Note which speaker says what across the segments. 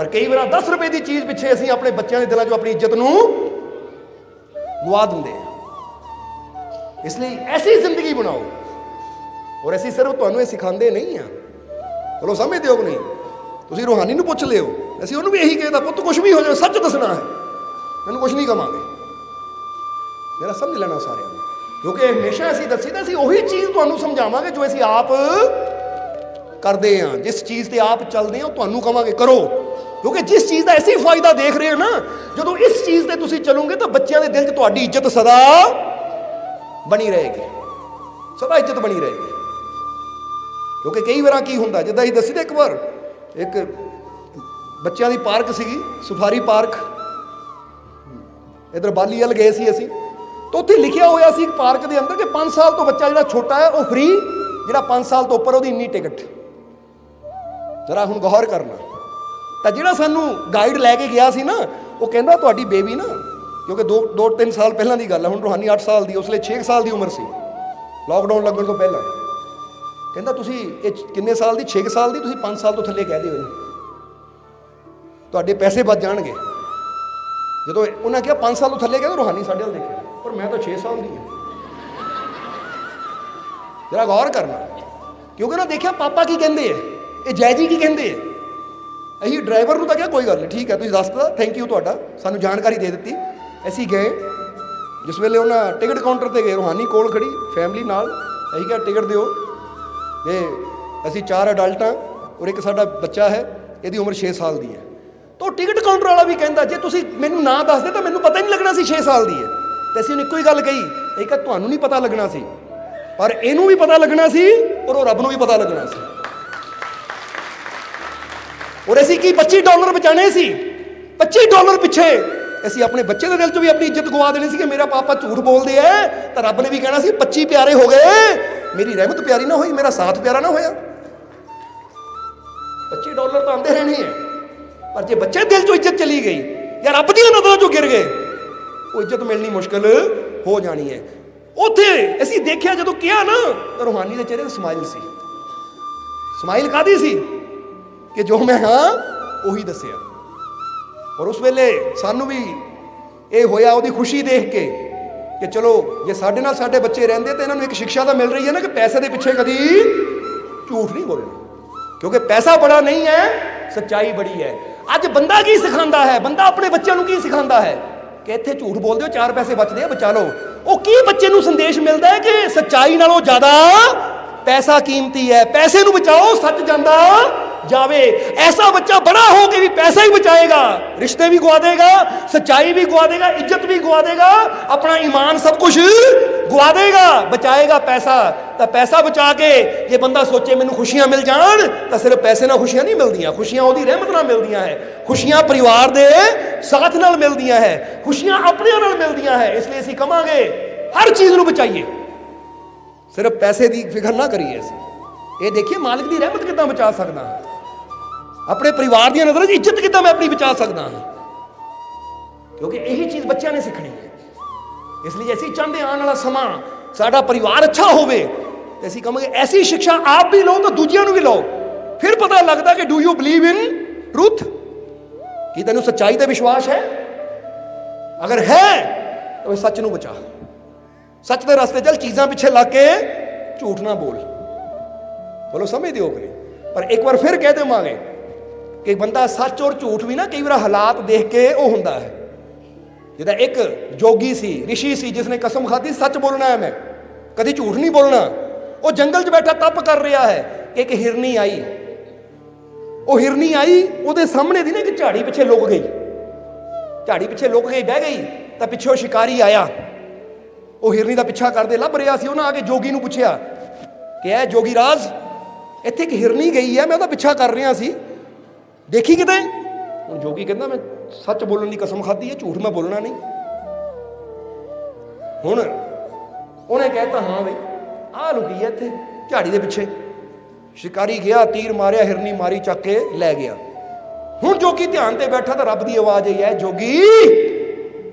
Speaker 1: ਪਰ ਕਈ ਵਾਰ 10 ਰੁਪਏ ਦੀ ਚੀਜ਼ ਪਿੱਛੇ ਅਸੀਂ ਆਪਣੇ ਬੱਚਿਆਂ ਦੇ ਦਿਲਾਂ 'ਚੋਂ ਆਪਣੀ ਇੱਜ਼ਤ ਨੂੰ ਗਵਾ ਦਿੰਦੇ ਹਾਂ। ਇਸ ਲਈ ਐਸੀ ਜ਼ਿੰਦਗੀ ਬਣਾਓ। ਔਰ ਅਸੀਂ ਸਿਰਫ ਤੁਹਾਨੂੰ ਇਹ ਸਿਖਾਉਂਦੇ ਨਹੀਂ ਆ ਬੋਲੋ ਸਮਝਦੇ ਹੋ ਕਿ ਨਹੀਂ? ਤੁਸੀਂ ਰੂਹਾਨੀ ਨੂੰ ਪੁੱਛ ਲਿਓ। ਅਸੀਂ ਉਹਨੂੰ ਵੀ ਇਹੀ ਕਹਿੰਦਾ ਪੁੱਤ ਕੁਝ ਵੀ ਹੋ ਜਾਵੇ, ਸੱਚ ਦੱਸਣਾ ਹੈ। ਤੈਨੂੰ ਕੁਝ ਨਹੀਂ ਕਵਾਂਗੇ। ਮੇਰਾ ਸਮਝ ਲੈਣਾ ਸਾਰਿਆਂ ਨੂੰ। ਕਿਉਂਕਿ ਹਮੇਸ਼ਾ ਅਸੀਂ ਦੱਸੀਦਾ ਅਸੀਂ ਉਹੀ ਚੀਜ਼ ਤੁਹਾਨੂੰ ਸਮਝਾਵਾਂਗੇ ਜੋ ਅਸੀਂ ਆਪ ਕਰਦੇ ਹਾਂ। ਜਿਸ ਚੀਜ਼ ਤੇ ਆਪ ਚੱਲਦੇ ਹਾਂ, ਉਹ ਤੁਹਾਨੂੰ ਕਵਾਂਗੇ। ਕਰੋ। ਕਿਉਂਕਿ ਜਿਸ ਚੀਜ਼ ਦਾ ਅਸੀਂ ਫਾਇਦਾ ਦੇਖ ਰਹੇ ਹੋ ਨਾ, ਜਦੋਂ ਇਸ ਚੀਜ਼ ਤੇ ਤੁਸੀਂ ਚੱਲੋਗੇ ਤਾਂ ਬੱਚਿਆਂ ਦੇ ਦਿਲ 'ਚ ਤੁਹਾਡੀ ਇੱਜ਼ਤ ਸਦਾ ਬਣੀ ਰਹੇਗੀ। ਸਦਾ ਇੱਜ਼ਤ ਬਣੀ ਰਹੇਗੀ। ਕਿਉਂਕਿ ਕਈ ਵਾਰਾਂ ਕੀ ਹੁੰਦਾ, ਜਿੱਦਾਂ ਹੀ ਦੱਸੀ ਤਾਂ ਇੱਕ ਵਾਰ, ਇੱਕ ਬੱਚਿਆਂ ਦੀ ਪਾਰਕ ਸੀਗੀ, ਸਫਾਰੀ ਪਾਰਕ। ਇਧਰ ਬਾਲੀ ਵੱਲ ਗਏ ਸੀ ਅਸੀਂ। ਤਾਂ ਉੱਥੇ ਲਿਖਿਆ ਹੋਇਆ ਸੀ ਇੱਕ ਪਾਰਕ ਦੇ ਅੰਦਰ ਕਿ 5 ਸਾਲ ਤੋਂ ਬੱਚਾ ਜਿਹੜਾ ਛੋਟਾ ਹੈ, ਉਹ ਫ੍ਰੀ ਜਿਹੜਾ 5 ਸਾਲ ਤੋਂ ਉੱਪਰ ਉਹਦੀ ਇੰਨੀ ਟਿਕਟ। ਜਰਾ ਹੁਣ ਗੌਰ ਕਰਨਾ। ਤਾਂ ਜਿਹੜਾ ਸਾਨੂੰ ਗਾਈਡ ਲੈ ਕੇ ਗਿਆ ਸੀ ਨਾ, ਉਹ ਕਹਿੰਦਾ ਤੁਹਾਡੀ ਬੇਬੀ ਨਾ, ਕਿਉਂਕਿ 2 2 3 ਸਾਲ ਪਹਿਲਾਂ ਦੀ ਗੱਲ ਹੈ ਹੁਣ ਰੋਹਾਨੀ 8 ਸਾਲ ਦੀ, ਉਸਲੇ ਲਈ 6 ਸਾਲ ਦੀ ਉਮਰ ਸੀ। ਲਾਕਡਾਊਨ ਲੱਗਣ ਤੋਂ ਪਹਿਲਾਂ। ਕਹਿੰਦਾ ਤੁਸੀਂ ਇਹ ਕਿੰਨੇ ਸਾਲ ਦੀ? 6 ਸਾਲ ਦੀ? ਤੁਸੀਂ 5 ਸਾਲ ਤੋਂ ਥੱਲੇ ਕਹਿ ਦਿਓ ਇਹਨੂੰ। ਤੁਹਾਡੇ ਪੈਸੇ ਬਚ ਜਾਣਗੇ। ਜਦੋਂ ਉਹਨਾਂ ਕਿਹਾ 5 ਸਾਲ ਤੋਂ ਥੱਲੇ ਕਹਿੰਦਾ, ਰੋਹਾਨੀ ਸਾਡੇ ਵੱਲ ਦੇਖਿਆ। ਪਰ ਮੈਂ ਤਾਂ 6 ਸਾਲ ਦੀ ਹਾਂ। ਜਰਾ ਗੌਰ ਕਰਨਾ। ਕਿਉਂਕਿ ਨਾ ਦੇਖਿਆ ਪਾਪਾ ਕੀ ਕਹਿੰਦੇ ਐ ਇਹ ਜੈ ਜੀ ਕੀ ਕਹਿੰਦੇ ਐ ਅਸੀਂ ਡਰਾਈਵਰ ਨੂੰ ਤਾਂ ਕਿਹਾ, ਕੋਈ ਗੱਲ ਨਹੀਂ, ਠੀਕ ਹੈ, ਤੁਸੀਂ ਦੱਸਤਾ ਥੈਂਕ ਯੂ ਤੁਹਾਡਾ, ਸਾਨੂੰ ਜਾਣਕਾਰੀ ਦੇ ਦਿੱਤੀ। ਅਸੀਂ ਗਏ, ਜਿਸ ਵੇਲੇ ਉਹਨਾਂ ਟਿਕਟ ਕਾਊਂਟਰ ਤੇ ਗਏ, ਰੋਹਾਨੀ ਕੋਲ ਖੜੀ ਫੈਮਿਲੀ ਨਾਲ, ਅਸੀਂ ਕਿਹਾ, ਟਿਕਟ ਦਿਓ। ਤੇ ਅਸੀਂ ਚਾਰ ਅਡਲਟਾਂ ਔਰ ਇੱਕ ਸਾਡਾ ਬੱਚਾ ਹੈ, ਇਹਦੀ ਉਮਰ 6 ਸਾਲ ਦੀ ਹੈ। ਤਾਂ ਉਹ ਟਿਕਟ ਕਾਊਂਟਰ ਵਾਲਾ ਵੀ ਕਹਿੰਦਾ, ਜੇ ਤੁਸੀਂ ਮੈਨੂੰ ਨਾਂ ਦੱਸਦੇ ਤਾਂ ਮੈਨੂੰ ਪਤਾ ਹੀ ਨਹੀਂ ਲੱਗਣਾ ਸੀ 6 ਸਾਲ ਦੀ ਹੈ। ਤੇ ਅਸੀਂ ਉਹਨੂੰ ਇੱਕੋ ਹੀ ਗੱਲ ਕਹੀ ਇਹ ਕਿ ਤੁਹਾਨੂੰ ਨਹੀਂ ਪਤਾ ਲੱਗਣਾ ਸੀ, ਪਰ ਇਹਨੂੰ ਵੀ ਪਤਾ ਲੱਗਣਾ ਸੀ ਔਰ ਉਹ ਰੱਬ ਨੂੰ ਵੀ ਪਤਾ ਲੱਗਣਾ ਸੀ। ਔਰ ਅਸੀਂ ਕੀ 25 ਡਾਲਰ ਬਚਾਣੇ ਸੀ? 25 ਡਾਲਰ ਪਿੱਛੇ। ਅਸੀਂ ਆਪਣੇ ਬੱਚੇ ਦੇ ਦਿਲ 'ਚ ਵੀ ਆਪਣੀ ਇੱਜ਼ਤ ਗਵਾ ਦੇਣੀ ਸੀ ਕਿ ਮੇਰਾ ਪਾਪਾ ਝੂਠ ਬੋਲਦੇ ਐ। ਤਾਂ ਰੱਬ ਨੇ ਵੀ ਕਹਿਣਾ ਸੀ 25 ਪਿਆਰੇ ਹੋ ਗਏ। ਮੇਰੀ ਰਹਿਮਤ ਪਿਆਰੀ ਨਾ ਹੋਈ, ਮੇਰਾ ਸਾਥ ਪਿਆਰਾ ਨਾ ਹੋਇਆ। 25 ਡਾਲਰ ਤਾਂ ਆਉਂਦੇ ਰਹਿਣੇ ਐ। ਪਰ ਜੇ ਬੱਚੇ ਦਿਲ 'ਚੋਂ ਇੱਜ਼ਤ ਚਲੀ ਗਈ, ਜਾਂ ਰੱਬ ਦੀਆਂ ਨਜ਼ਰਾਂ 'ਚੋਂ ਗਿਰ ਗਏ, ਉਹ ਇੱਜ਼ਤ ਮਿਲਣੀ ਮੁਸ਼ਕਲ ਹੋ ਜਾਣੀ ਹੈ ਉੱਥੇ ਅਸੀਂ ਦੇਖਿਆ ਜਦੋਂ ਕਿਹਾ ਨਾ, ਤਾਂ ਰੂਹਾਨੀ ਦੇ ਚਿਹਰੇ ਤੇ ਸਮਾਈਲ ਸੀ। ਸਮਾਈਲ ਕਾਦੀ ਸੀ? ਕਿ ਜੋ ਮੈਂ ਹਾਂ, ਉਹੀ ਦੱਸਿਆ। ਔਰ ਉਸ ਵੇਲੇ ਸਾਨੂੰ ਵੀ ਇਹ ਹੋਇਆ ਉਹਦੀ ਖੁਸ਼ੀ ਦੇਖ ਕੇ ਕਿ ਚਲੋ, ਜੇ ਸਾਡੇ ਨਾਲ ਸਾਡੇ ਬੱਚੇ ਰਹਿੰਦੇ ਤਾਂ ਇਹਨਾਂ ਨੂੰ ਇੱਕ ਸਿੱਖਿਆ ਤਾਂ ਮਿਲ ਰਹੀ ਹੈ ਨਾ ਕਿ ਪੈਸੇ ਦੇ ਪਿੱਛੇ ਕਦੀ ਝੂਠ ਨਹੀਂ ਬੋਲਣਾ। ਕਿਉਂਕਿ ਪੈਸਾ ਬੜਾ ਨਹੀਂ ਹੈ, ਸੱਚਾਈ ਬੜੀ ਹੈ। ਅੱਜ ਬੰਦਾ ਕੀ ਸਿਖਾਉਂਦਾ ਹੈ? ਬੰਦਾ ਆਪਣੇ ਬੱਚਿਆਂ ਨੂੰ ਕੀ ਸਿਖਾਉਂਦਾ ਹੈ? ਕਿ ਇੱਥੇ ਝੂਠ ਬੋਲਦੇ ਹੋ, ਚਾਰ ਪੈਸੇ ਬਚਦੇ ਆ, ਬਚਾ ਲਓ। ਉਹ ਕੀ ਬੱਚੇ ਨੂੰ ਸੰਦੇਸ਼ ਮਿਲਦਾ ਹੈ ਕਿ ਸੱਚਾਈ ਨਾਲੋਂ ਜ਼ਿਆਦਾ ਪੈਸਾ ਕੀਮਤੀ ਹੈ? ਪੈਸੇ ਨੂੰ ਬਚਾਓ, ਸੱਚ ਜਾਂਦਾ ਜਾਵੇ। ਐਸਾ ਬੱਚਾ ਬੜਾ ਹੋ ਕੇ ਵੀ ਪੈਸਾ ਹੀ ਬਚਾਏਗਾ। ਰਿਸ਼ਤੇ ਵੀ ਗਵਾ ਦੇਗਾ, ਸੱਚਾਈ ਵੀ ਗਵਾ ਦੇਗਾ, ਇੱਜ਼ਤ ਵੀ ਗਵਾ ਦੇਗਾ, ਆਪਣਾ ਈਮਾਨ ਸਭ ਕੁਝ ਗਵਾ ਦੇਗਾ, ਬਚਾਏਗਾ ਪੈਸਾ। ਤਾਂ ਪੈਸਾ ਬਚਾ ਕੇ ਜੇ ਬੰਦਾ ਸੋਚੇ ਮੈਨੂੰ ਖੁਸ਼ੀਆਂ ਮਿਲ ਜਾਣ, ਤਾਂ ਸਿਰਫ ਪੈਸੇ ਨਾਲ ਖੁਸ਼ੀਆਂ ਨਹੀਂ ਮਿਲਦੀਆਂ। ਖੁਸ਼ੀਆਂ ਉਹਦੀ ਰਹਿਮਤ ਨਾਲ ਮਿਲਦੀਆਂ ਹੈ। ਖੁਸ਼ੀਆਂ ਪਰਿਵਾਰ ਦੇ ਸਾਥ ਨਾਲ ਮਿਲਦੀਆਂ ਹੈ। ਖੁਸ਼ੀਆਂ ਆਪਣਿਆਂ ਨਾਲ ਮਿਲਦੀਆਂ ਹੈ। ਇਸ ਲਈ ਅਸੀਂ ਕਵਾਂਗੇ, ਹਰ ਚੀਜ਼ ਨੂੰ ਬਚਾਈਏ। ਸਿਰਫ ਪੈਸੇ ਦੀ ਫਿਕਰ ਨਾ ਕਰੀਏ ਅਸੀਂ। ਇਹ ਦੇਖੀਏ ਮਾਲਕ ਦੀ ਰਹਿਮਤ ਕਿੱਦਾਂ ਬਚਾ ਸਕਦਾ। ਆਪਣੇ ਪਰਿਵਾਰ ਦੀਆਂ ਨਜ਼ਰਾਂ 'ਚ ਇੱਜ਼ਤ ਕਿੱਦਾਂ ਮੈਂ ਆਪਣੀ ਬਚਾ ਸਕਦਾ ਹਾਂ? ਕਿਉਂਕਿ ਇਹੀ ਚੀਜ਼ ਬੱਚਿਆਂ ਨੇ ਸਿੱਖਣੀ ਹੈ। ਇਸ ਲਈ ਅਸੀਂ ਚਾਹੁੰਦੇ ਆਉਣ ਵਾਲਾ ਸਮਾਂ ਸਾਡਾ ਪਰਿਵਾਰ ਅੱਛਾ ਹੋਵੇ। ਤੇ ਅਸੀਂ ਕਹਾਂਗੇ, ਐਸੀ ਸਿੱਖਿਆ ਆਪ ਵੀ ਲਓ ਤਾਂ ਦੂਜਿਆਂ ਨੂੰ ਵੀ ਲਓ। ਫਿਰ ਪਤਾ ਲੱਗਦਾ ਕਿ do you believe in truth ਕੀ ਤੈਨੂੰ ਸੱਚਾਈ ਤੇ ਵਿਸ਼ਵਾਸ ਹੈ? ਅਗਰ ਹੈ, ਤਾਂ ਸੱਚ ਨੂੰ ਬਚਾ। ਸੱਚ ਦੇ ਰਸਤੇ ਚੱਲ, ਚੀਜ਼ਾਂ ਪਿੱਛੇ ਲੱਗ ਕੇ ਝੂਠ ਨਾ ਬੋਲ। ਬੋਲੋ ਸਮਝਦੇ ਹੋ ਕਿ ਨਹੀਂ ਪਰ ਇੱਕ ਵਾਰ ਫਿਰ ਕਹਿ ਦੇਵਾਂਗੇ ਕਿ ਬੰਦਾ ਸੱਚ ਔਰ ਝੂਠ ਵੀ ਨਾ ਕਈ ਵਾਰ ਹਾਲਾਤ ਦੇਖ ਕੇ ਉਹ ਹੁੰਦਾ ਹੈ। ਜਿਹਦਾ ਇੱਕ ਜੋਗੀ ਸੀ, ਰਿਸ਼ੀ ਸੀ, ਜਿਸਨੇ ਕਸਮ ਖਾਧੀ, ਸੱਚ ਬੋਲਣਾ ਹੈ ਮੈਂ। ਕਦੀ ਝੂਠ ਨਹੀਂ ਬੋਲਣਾ। ਉਹ ਜੰਗਲ 'ਚ ਬੈਠਾ ਤਪ ਕਰ ਰਿਹਾ ਹੈ ਕਿ ਇੱਕ ਹਿਰਨੀ ਆਈ। ਉਹ ਹਿਰਨੀ ਆਈ, ਉਹਦੇ ਸਾਹਮਣੇ ਦੀ ਨਾ ਇੱਕ ਝਾੜੀ ਪਿੱਛੇ ਲੁਕ ਗਈ। ਝਾੜੀ ਪਿੱਛੇ ਲੁਕ ਗਈ ਬਹਿ ਗਈ, ਤਾਂ ਪਿੱਛੋਂ ਸ਼ਿਕਾਰੀ ਆਇਆ। ਉਹ ਹਿਰਨੀ ਦਾ ਪਿੱਛਾ ਕਰਦੇ ਲੱਭ ਰਿਹਾ ਸੀ, ਉਹਨਾਂ ਆ ਕੇ ਜੋਗੀ ਨੂੰ ਪੁੱਛਿਆ ਕਿ ਇਹ ਜੋਗੀ ਰਾਜ, ਇੱਥੇ ਇੱਕ ਹਿਰਨੀ ਗਈ ਹੈ, ਮੈਂ ਉਹਦਾ ਪਿੱਛਾ ਕਰ ਰਿਹਾ ਸੀ। ਦੇਖੀ ਕਿਤੇ? ਹੁਣ ਜੋਗੀ ਕਹਿੰਦਾ, ਮੈਂ ਸੱਚ ਬੋਲਣ ਦੀ ਕਸਮ ਖਾਧੀ ਹੈ, ਝੂਠ ਮੈਂ ਬੋਲਣਾ ਨਹੀਂ। ਹੁਣ ਉਹਨੇ ਕਹਿਤਾ, ਹਾਂ ਬਈ, ਆਹ ਲੁਕੀ ਹੈ ਇੱਥੇ, ਝਾੜੀ ਦੇ ਪਿੱਛੇ। ਸ਼ਿਕਾਰੀ ਗਿਆ, ਤੀਰ ਮਾਰਿਆ, ਹਿਰਨੀ ਮਾਰੀ, ਚੱਕ ਕੇ ਲੈ ਗਿਆ। ਹੁਣ ਜੋਗੀ ਧਿਆਨ ਤੇ ਬੈਠਾ ਤਾਂ ਰੱਬ ਦੀ ਆਵਾਜ਼ ਆਈ ਹੈ, ਜੋਗੀ,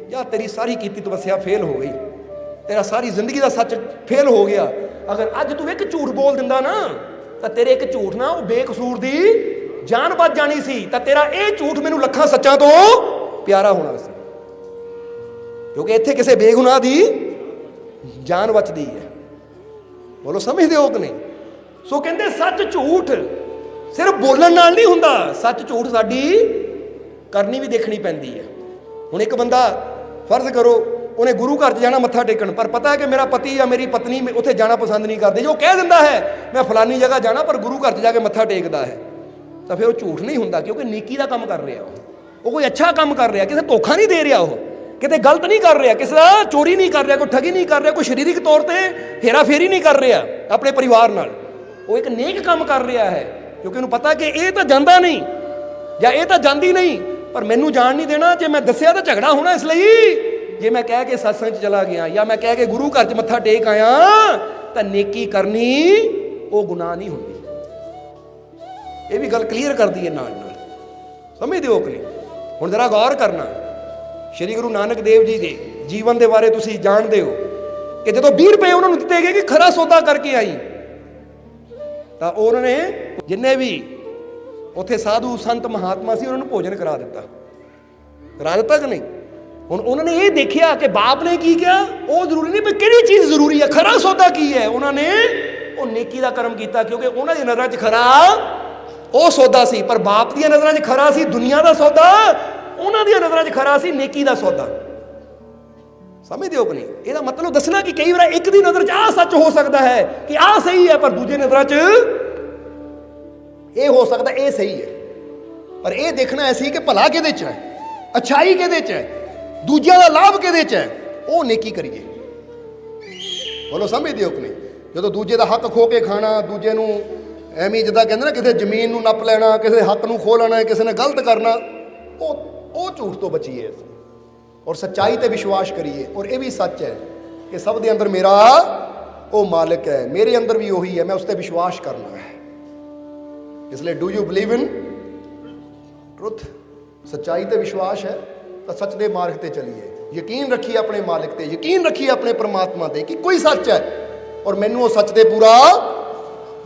Speaker 1: ਜਾਂ ਤੇਰੀ ਸਾਰੀ ਕੀਤੀ ਤਪੱਸਿਆ ਫੇਲ ਹੋ ਗਈ। ਤੇਰਾ ਸਾਰੀ ਜ਼ਿੰਦਗੀ ਦਾ ਸੱਚ ਫੇਲ ਹੋ ਗਿਆ। ਅਗਰ ਅੱਜ ਤੂੰ ਇੱਕ ਝੂਠ ਬੋਲ ਦਿੰਦਾ ਨਾ, ਤਾਂ ਤੇਰੇ ਇੱਕ ਝੂਠ ਨਾ, ਉਹ ਬੇਕਸੂਰ ਦੀ ਜਾਨ ਬਚ ਜਾਣੀ ਸੀ, ਤਾਂ ਤੇਰਾ ਇਹ ਝੂਠ ਮੈਨੂੰ ਲੱਖਾਂ ਸੱਚਾਂ ਤੋਂ ਪਿਆਰਾ ਹੋਣਾ ਸੀ। ਕਿਉਂਕਿ ਇੱਥੇ ਕਿਸੇ ਬੇਗੁਨਾਹ ਦੀ ਜਾਨ ਬਚਦੀ ਹੈ। ਬੋਲੋ, ਸਮਝਦੇ ਹੋ ਕਿ ਨਹੀਂ? ਸੋ ਕਹਿੰਦੇ, ਸੱਚ ਝੂਠ ਸਿਰਫ ਬੋਲਣ ਨਾਲ ਨਹੀਂ ਹੁੰਦਾ। ਸੱਚ ਝੂਠ ਸਾਡੀ ਕਰਨੀ ਵੀ ਦੇਖਣੀ ਪੈਂਦੀ ਹੈ। ਹੁਣ ਇੱਕ ਬੰਦਾ ਫਰਜ਼ ਕਰੋ, ਉਹਨੇ ਗੁਰੂ ਘਰ 'ਚ ਜਾਣਾ ਮੱਥਾ ਟੇਕਣ, ਪਰ ਪਤਾ ਹੈ ਕਿ ਮੇਰਾ ਪਤੀ ਜਾਂ ਮੇਰੀ ਪਤਨੀ ਉੱਥੇ ਜਾਣਾ ਪਸੰਦ ਨਹੀਂ ਕਰਦੇ। ਜੋ ਕਹਿ ਦਿੰਦਾ ਹੈ, ਮੈਂ ਫਲਾਨੀ ਜਗ੍ਹਾ ਜਾਣਾ, ਪਰ ਗੁਰੂ ਘਰ 'ਚ ਜਾ ਕੇ ਮੱਥਾ ਟੇਕਦਾ ਹੈ। ਤਾਂ ਫਿਰ ਉਹ ਝੂਠ ਨਹੀਂ ਹੁੰਦਾ ਕਿਉਂਕਿ ਨੇਕੀ ਦਾ ਕੰਮ ਕਰ ਰਿਹਾ ਉਹ। ਉਹ ਕੋਈ ਅੱਛਾ ਕੰਮ ਕਰ ਰਿਹਾ, ਕਿਸੇ ਧੋਖਾ ਨਹੀਂ ਦੇ ਰਿਹਾ ਉਹ। ਕਿਤੇ ਗਲਤ ਨਹੀਂ ਕਰ ਰਿਹਾ, ਕਿਸੇ ਦਾ ਚੋਰੀ ਨਹੀਂ ਕਰ ਰਿਹਾ, ਕੋਈ ਠਗੀ ਨਹੀਂ ਕਰ ਰਿਹਾ, ਕੋਈ ਸਰੀਰਕ ਤੌਰ ਤੇ ਹੇਰਾ ਫੇਰੀ ਨਹੀਂ ਕਰ ਰਿਹਾ ਆਪਣੇ ਪਰਿਵਾਰ ਨਾਲ। ਉਹ ਇੱਕ ਨੇਕ ਕੰਮ ਕਰ ਰਿਹਾ ਹੈ, ਕਿਉਂਕਿ ਉਹਨੂੰ ਪਤਾ ਕਿ ਇਹ ਤਾਂ ਜਾਂਦਾ ਨਹੀਂ ਜਾਂ ਇਹ ਤਾਂ ਜਾਂਦੀ ਨਹੀਂ, ਪਰ ਮੈਨੂੰ ਜਾਣ ਨਹੀਂ ਦੇਣਾ, ਜੇ ਮੈਂ ਦੱਸਿਆ ਤਾਂ ਝਗੜਾ ਹੋਣਾ ਇਸ ਲਈ। ਜੇ ਮੈਂ ਕਹਿ ਕੇ ਸਤਸੰਗ 'ਚ ਚਲਾ ਗਿਆ ਜਾਂ ਮੈਂ ਕਹਿ ਕੇ ਗੁਰੂ ਘਰ 'ਚ ਮੱਥਾ ਟੇਕ ਆਇਆ, ਤਾਂ ਨੇਕੀ ਕਰਨੀ ਉਹ ਗੁਨਾਹ ਨਹੀਂ ਹੁੰਦੀ। ਇਹ ਵੀ ਗੱਲ ਕਲੀਅਰ ਕਰਦੀ ਹੈ ਨਾਲ ਨਾਲ। ਸਮਝਦੇ ਹੋ ਕਿ ਹੁਣ ਜਰਾ ਗੌਰ ਕਰਨਾ। ਸ਼੍ਰੀ ਗੁਰੂ ਨਾਨਕ ਦੇਵ ਜੀ ਦੇ ਜੀਵਨ ਦੇ ਬਾਰੇ ਤੁਸੀਂ ਜਾਣਦੇ ਹੋ ਕਿ ਜਦੋਂ 20 ਰੁਪਏ ਉਹਨਾਂ ਨੂੰ ਦਿੱਤੇ ਗਏ ਕਿ ਖਰਾ ਸੌਦਾ ਕਰਕੇ ਆਈ, ਤਾਂ ਉਹਨਾਂ ਨੇ ਜਿੰਨੇ ਵੀ ਉੱਥੇ ਸਾਧੂ ਸੰਤ ਮਹਾਤਮਾ ਸੀ ਉਹਨਾਂ ਨੂੰ ਭੋਜਨ ਕਰਾ ਦਿੱਤਾ। ਕਰਾ ਦਿੱਤਾ ਕਿ ਨਹੀਂ? ਹੁਣ ਉਹਨਾਂ ਨੇ ਇਹ ਦੇਖਿਆ ਕਿ ਬਾਪ ਨੇ ਕੀ ਕਿਹਾ? ਉਹ ਜ਼ਰੂਰੀ ਨਹੀਂ ਪਰ ਕਿਹੜੀ ਚੀਜ਼ ਜ਼ਰੂਰੀ ਹੈ ਖਰਾ ਸੌਦਾ ਕੀ ਹੈ? ਉਹਨਾਂ ਨੇ ਉਹ ਨੇਕੀ ਦਾ ਕਰਮ ਕੀਤਾ ਕਿਉਂਕਿ ਉਹਨਾਂ ਦੀ ਨਜ਼ਰਾਂ 'ਚ ਖਰਾ ਉਹ ਸੌਦਾ ਸੀ, ਪਰ ਬਾਪ ਦੀਆਂ ਨਜ਼ਰਾਂ 'ਚ ਖਰਾ ਸੀ, ਦੁਨੀਆ ਦਾ ਸੌਦਾ, ਉਹਨਾਂ ਦੀਆਂ ਨਜ਼ਰਾਂ 'ਚ ਖਰਾ ਸੀ, ਨੇਕੀ ਦਾ ਸੌਦਾ। ਸਮਝਦੇ ਹੋ ਕਿ ਨਹੀਂ? ਇਹਦਾ ਮਤਲਬ ਦੱਸਣਾ ਕਿ ਕਈ ਵਾਰ ਇੱਕ ਦੀ ਨਜ਼ਰ 'ਚ ਆਹ ਸੱਚ ਹੋ ਸਕਦਾ ਹੈ ਕਿ ਆਹ ਸਹੀ ਹੈ, ਪਰ ਦੂਜੇ ਨਜ਼ਰਾਂ 'ਚ ਇਹ ਹੋ ਸਕਦਾ ਇਹ ਸਹੀ ਹੈ। ਪਰ ਇਹ ਦੇਖਣਾ ਐਸੀ ਕਿ ਭਲਾ ਕਿਹਦੇ 'ਚ ਹੈ? ਅਛਾਈ ਕਿਹਦੇ 'ਚ ਹੈ? ਦੂਜਿਆਂ ਦਾ ਲਾਭ ਕਿਹਦੇ 'ਚ ਹੈ? ਉਹ ਨੇਕੀ ਕਰੀਏ। ਬੋਲੋ, ਸਮਝਦੇ ਹੋ ਕਿ ਨਹੀਂ? ਜਦੋਂ ਦੂਜੇ ਦਾ ਹੱਕ ਖੋ ਕੇ ਖਾਣਾ, ਦੂਜੇ ਨੂੰ ਐਵੇਂ ਜਿੱਦਾਂ ਕਹਿੰਦੇ ਨਾ, ਕਿਸੇ ਜ਼ਮੀਨ ਨੂੰ ਨੱਪ ਲੈਣਾ, ਕਿਸੇ ਹੱਕ ਨੂੰ ਖੋ ਲੈਣਾ, ਕਿਸੇ ਨੇ ਗਲਤ ਕਰਨਾ, ਉਹ ਉਹ ਝੂਠ ਤੋਂ ਬਚੀਏ ਅਸੀਂ। ਔਰ ਸੱਚਾਈ ਤੇ ਵਿਸ਼ਵਾਸ ਕਰੀਏ। ਔਰ ਇਹ ਵੀ ਸੱਚ ਹੈ ਕਿ ਸਭ ਦੇ ਅੰਦਰ ਮੇਰਾ ਉਹ ਮਾਲਕ ਹੈ। ਮੇਰੇ ਅੰਦਰ ਵੀ ਉਹੀ ਹੈ। ਮੈਂ ਉਸ ਤੇ ਵਿਸ਼ਵਾਸ ਕਰਨਾ ਹੈ। ਇਸ ਲਈ do you believe in truth ਸੱਚਾਈ ਤੇ ਵਿਸ਼ਵਾਸ ਹੈ ਤਾਂ ਸੱਚ ਦੇ ਮਾਰਗ ਤੇ ਚੱਲੀਏ। ਯਕੀਨ ਰੱਖੀਏ ਆਪਣੇ ਮਾਲਕ ਤੇ। ਯਕੀਨ ਰੱਖੀਏ ਆਪਣੇ ਪਰਮਾਤਮਾ ਤੇ ਕਿ ਕੋਈ ਸੱਚ ਹੈ। ਔਰ ਮੈਨੂੰ ਉਹ ਸੱਚ ਤੇ ਪੂਰਾ